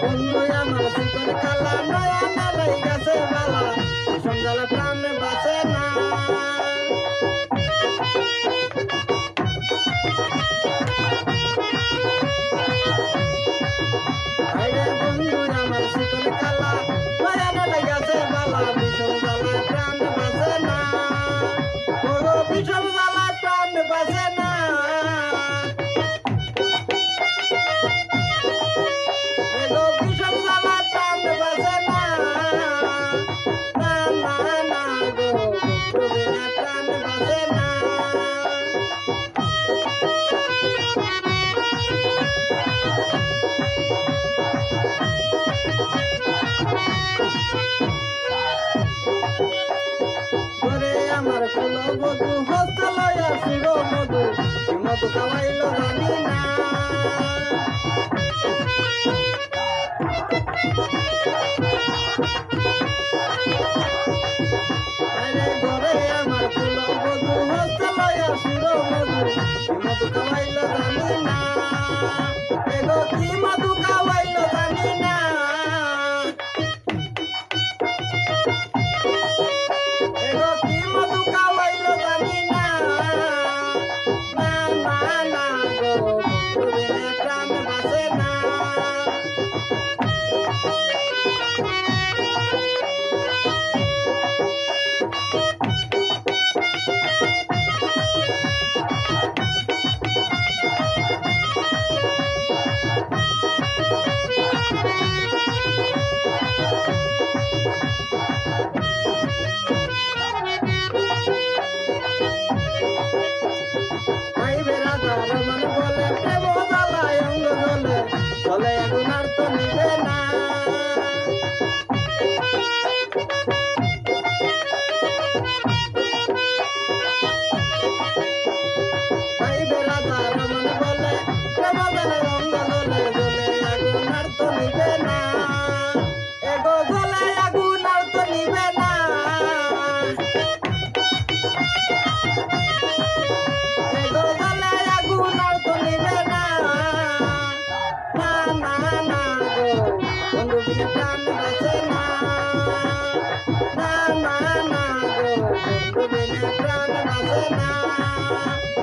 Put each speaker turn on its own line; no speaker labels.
Thank you. শুনো মধু হস্তলয়া শির মধু মধু কামাইল জানি না। lá.